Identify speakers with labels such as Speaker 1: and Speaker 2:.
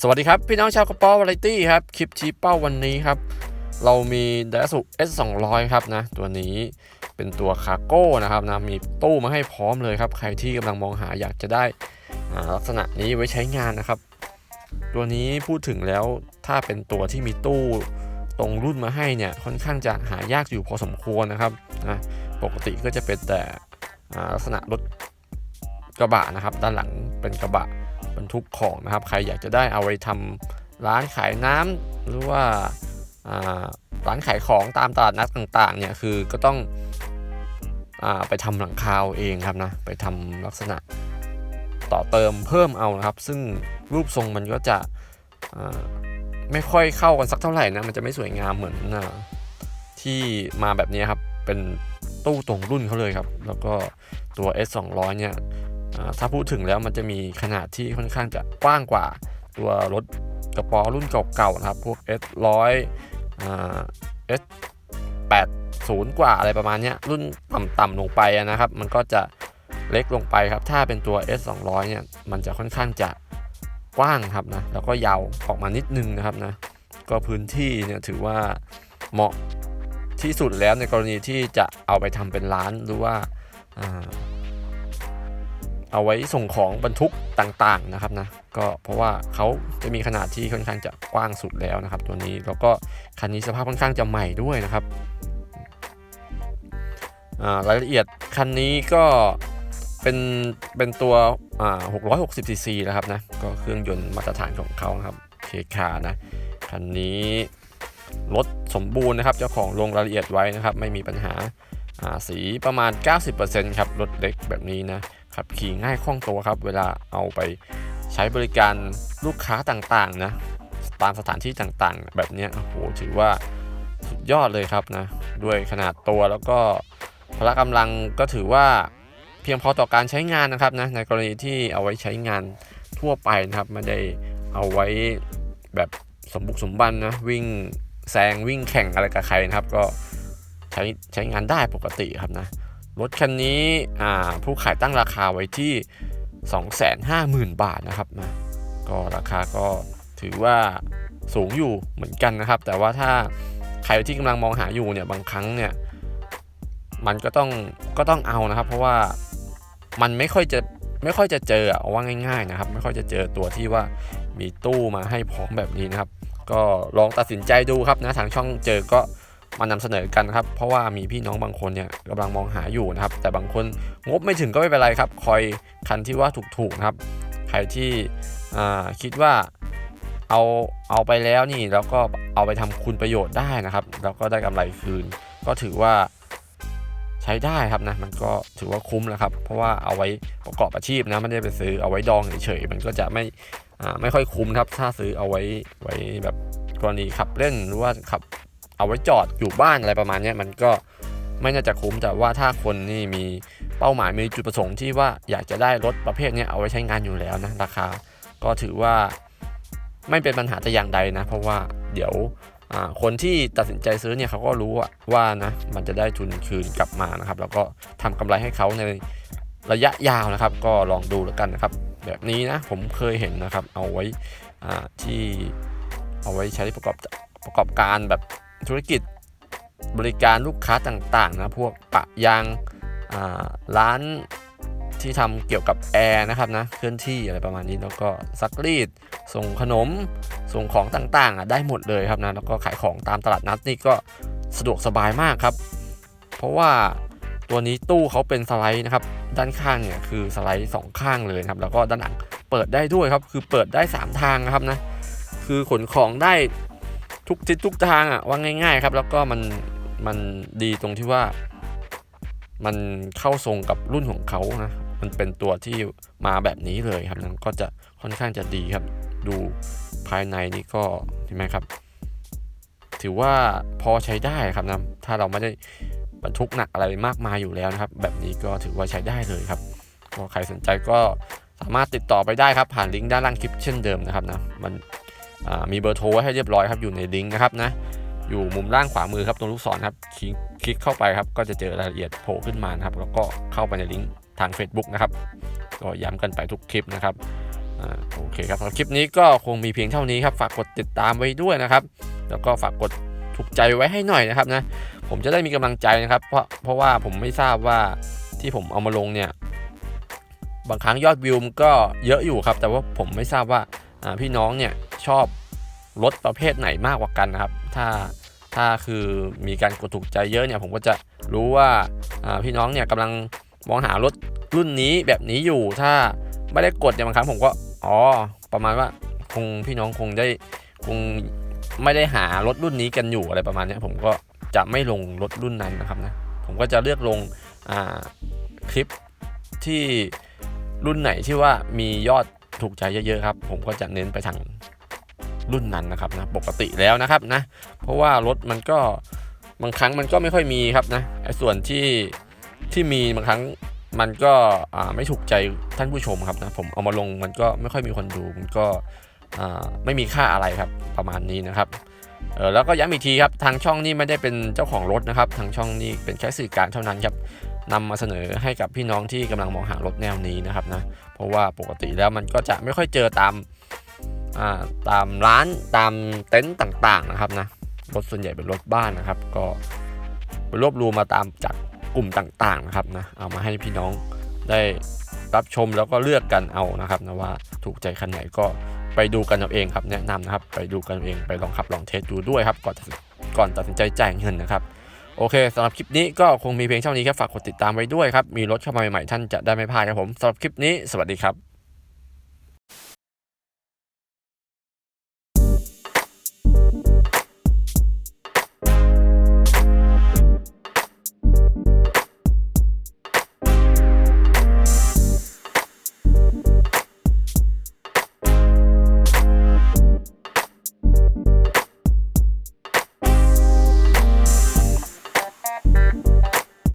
Speaker 1: สวัสดีครับ พี่น้องชาวกระป๋อวาไรตี้ครับ คลิปชี้เป้าวันนี้ครับ เรามีด a สุ S 2 0 0ครับนะ ตัวนี้เป็นตัวคาร์โก้นะครับนะมีตู้มาให้พร้อมเลยครับ ใครที่กำลังมองหาอยากจะได้ลักษณะนี้ไว้ใช้งานนะครับ ตัวนี้พูดถึงแล้วถ้าเป็นตัวที่มีตู้ตรงรุ่นมาให้เนี่ยค่อนข้างจะหายากอยู่พอสมควรนะครับนะปกติก็จะเป็นแต่ลักษณะรถกระบะนะครับ ด้านหลังเป็นกระบะ บรรทุกของนะครับ ใครอยากจะได้เอาไว้ทำร้านขายน้ำหรือว่าร้านขายของตามตลาดนัดต่างๆเนี่ยคือก็ต้องอไปทำหลังคาเองครับนะไปทำลักษณะต่อเติมเพิ่มเอานะครับ ซึ่งรูปทรงมันก็จะไม่ค่อยเข้ากันสักเท่าไหร่นะมันจะไม่สวยงามเหมือนที่มาแบบนี้ครับเป็นตู้ตรงรุ่นเขาเลยครับ แล้วก็ตัว S 2 0 0 เนี่ย ถ้าพูดถึงแล้วมันจะมีขนาดที่ค่อนข้างจะกว้างกว่าตัวรถกระป๋อรุ่นเก่าๆนะครับ พวก S 1 0 0อ่า S 80กว่าอะไรประมาณนี้รุ่นต่ำๆลงไปนะครับ มันก็จะเล็กลงไปครับ ถ้าเป็นตัว S 2 0 0เนี่ย มันจะค่อนข้างจะกว้างครับนะ แล้วก็ยาวออกมานิดนึงนะครับนะ ก็พื้นที่เนี่ยถือว่าเหมาะที่สุดแล้วในกรณีที่จะเอาไปทำเป็นร้านหรือว่า เอาไว้ส่งของบรรทุกต่างๆนะครับนะก็เพราะว่าเขาจะมีขนาดที่ค่อนข้างจะกว้างสุดแล้วนะครับ ตัวนี้แล้วก็คันนี้สภาพค่อนข้างจะใหม่ด้วยนะครับรายละเอียดคันนี้ก็เป็นเป็นตัวอ่า660 cc นะครับนะก็เครื่องยนต์มาตรฐานของเขาครับเคคานะคันนี้รถสมบูรณ์นะครับเจ้าของลงรายละเอียดไว้นะครับ ไม่มีปัญหาอ่าสีประมาณ 90%ครับรถเล็กแบบนี้นะ ขับขี่ง่ายคล่องตัวครับ เวลาเอาไปใช้บริการลูกค้าต่างๆนะตามสถานที่ต่างๆ แบบนี้โอ้โหถือว่าสุดยอดเลยครับนะด้วยขนาดตัวแล้วก็พละกำลังก็ถือว่าเพียงพอต่อการใช้งานนะครับนะในกรณีที่เอาไว้ใช้งานทั่วไปนะครับไม่ได้เอาไว้แบบสมบุกสมบันนะวิ่งแซงวิ่งแข่งอะไรกับใครนะครับ ก็ใช้ใช้งานได้ปกติครับนะ รถคันนี้ผู้ขายตั้งราคาไว้ที่ 250,000 บาทนะครับนะก็ราคาก็ถือว่าสูงอยู่เหมือนกันนะครับ แต่ว่าถ้าใครที่กำลังมองหาอยู่เนี่ยบางครั้งเนี่ยมันก็ต้องก็ต้องเอานะครับ เพราะว่ามันไม่ค่อยจะไม่ค่อยจะเจอเอาว่าง่าย ๆนะครับ ไม่ค่อยจะเจอตัวที่ว่ามีตู้มาให้พร้อมแบบนี้นะครับ ก็ลองตัดสินใจดูครับนะทางช่องเจอก็ มานำเสนอกันครับ เพราะว่ามีพี่น้องบางคนเนี่ยกำลังมองหาอยู่นะครับ แต่บางคนงบไม่ถึงก็ไม่เป็นไรครับ คอยคันที่ว่าถูกๆนะครับ ใครที่คิดว่าเอาเอาไปแล้วนี่แล้วก็เอาไปทำคุณประโยชน์ได้นะครับ แล้วก็ได้กำไรคืน ก็ถือว่าใช้ได้ครับนะมันก็ถือว่าคุ้มแล้วครับ เพราะว่าเอาไว้ประกอบอาชีพนะไม่ได้ไปซื้อเอาไว้ดองเฉยๆมันก็จะไม่ไม่ค่อยคุ้มครับ ถ้าซื้อเอาไว้ไว้แบบกรณีขับเล่นหรือว่าขับ เอาไว้จอดอยู่บ้านอะไรประมาณนี้มันก็ไม่น่าจะคุ้มแต่ว่าถ้าคนนี่มีเป้าหมายมีจุดประสงค์ที่ว่าอยากจะได้รถประเภทนี้เอาไว้ใช้งานอยู่แล้วนะราคา ก็ถือว่าไม่เป็นปัญหาแต่อย่างใดนะ เพราะว่าเดี๋ยวคนที่ตัดสินใจซื้อเนี่ยเขาก็รู้ว่านะมันจะได้ทุนคืนกลับมานะครับ แล้วก็ทำกำไรให้เขาในระยะยาวนะครับ ก็ลองดูแล้วกันนะครับ แบบนี้นะผมเคยเห็นนะครับ เอาไว้ที่เอาไว้ใช้ประกอบประกอบการแบบ ธุรกิจบริการลูกค้าต่างๆนะพวกปะยางร้านที่ทำเกี่ยวกับแอร์นะครับนะเคลื่อนที่อะไรประมาณนี้แล้วก็ซักรีด ส่งขนม ส่งของต่างๆอะได้หมดเลยครับนะแล้วก็ขายของตามตลาดนัดนี่ก็สะดวกสบายมากครับ เพราะว่าตัวนี้ตู้เขาเป็นสไลด์นะครับ ด้านข้างเนี่ยคือสไลด์2ข้างเลยครับ แล้วก็ด้านหลังเปิดได้ด้วยครับ คือเปิดได้ 3 ทางนะครับนะ คือขนของได้ ทุกทิศทุกทางอะว่าง่าย ๆ ครับ แล้วก็มันมันดีตรงที่ว่า มันเข้าทรงกับรุ่นของเขานะมันเป็นตัวที่มาแบบนี้เลยครับนั้นก็จะค่อนข้างจะดีครับ ดูภายในนี่ก็เห็นไหมครับ ถือว่าพอใช้ได้ครับนะถ้าเราไม่ได้บรรทุกหนักอะไรมากมายอยู่แล้วนะครับ แบบนี้ก็ถือว่าใช้ได้เลยครับก็ใครสนใจก็สามารถติดต่อไปได้ครับผ่านลิงก์ด้านล่างคลิปเช่นเดิมนะครับนะมัน มีเบอร์โทรไว้ให้เรียบร้อยครับอยู่ในลิงก์นะครับนะอยู่มุมล่างขวามือครับตรงลูกศรครับคลิกเข้าไปครับก็จะเจอรายละเอียดโผล่ขึ้นมานะครับแล้วก็เข้าไปในลิงก์ทาง Facebook นะครับก็ย้ำกันไปทุกคลิปนะครับอโอเคครับสำหรับคลิปนี้ก็คงมีเพียงเท่านี้ครับฝากกดติดตามไว้ด้วยนะครับ แล้วก็ฝากกดถูกใจไว้ให้หน่อยนะครับนะผมจะได้มีกำลังใจนะครับ เพราะเพราะว่าผมไม่ทราบว่าที่ผมเอามาลงเนี่ยบางครั้งยอดวิวมันก็เยอะอยู่ครับ แต่ว่าผมไม่ทราบว่าพี่น้องเนี่ย ชอบรถประเภทไหนมากกว่ากันนะครับ ถ้าถ้าคือมีการกดถูกใจเยอะเนี่ยผมก็จะรู้ว่าพี่น้องเนี่ยกำลังมองหารถรุ่นนี้แบบนี้อยู่ถ้าไม่ได้กดเนี่ยบางครั้งผมก็อ๋อประมาณว่าคงพี่น้องคงได้คงไม่ได้หารถรุ่นนี้กันอยู่อะไรประมาณนี้ผมก็จะไม่ลงรถรุ่นนั้นนะครับนะผมก็จะเลือกลงคลิปที่รุ่นไหนที่ว่ามียอดถูกใจเยอะๆครับ ผมก็จะเน้นไปทาง รุ่นนั้นนะครับนะปกติแล้วนะครับนะเพราะว่ารถมันก็บางครั้งมันก็ไม่ค่อยมีครับนะไอ้ส่วนที่ที่มีบางครั้งมันก็ไม่ถูกใจท่านผู้ชมครับนะผมเอามาลงมันก็ไม่ค่อยมีคนดูมันก็ไม่มีค่าอะไรครับประมาณนี้นะครับเออแล้วก็ย้ำอีกทีครับทางช่องนี้ไม่ได้เป็นเจ้าของรถนะครับ ทางช่องนี้เป็นแค่สื่อกลางเท่านั้นครับนำมาเสนอให้กับพี่น้องที่กำลังมองหารถแนวนี้นะครับนะเพราะว่าปกติแล้วมันก็จะไม่ค่อยเจอตาม ตามร้านตามเต็นต์ต่างๆนะครับนะรถส่วนใหญ่เป็นรถบ้านนะครับ ก็ไปรวบรวมมาตามจากกลุ่มต่างๆนะครับนะเอามาให้พี่น้องได้รับชมแล้วก็เลือกกันเอานะครับนะว่าถูกใจคันไหนก็ไปดูกันเอาเองครับแนะนำนะครับ ไปดูกันเองไปลองขับลองเทสดูด้วยครับก่อนตัดสินก่อนตัดสินใจจ่ายเงินนะครับโอเคสำหรับคลิปนี้ก็คงมีเพียงเท่านี้ครับฝากกดติดตามไว้ด้วยครับ มีรถเข้ามาใหม่ๆท่านจะได้ไม่พลาดครับผมสำหรับคลิปนี้สวัสดีครับ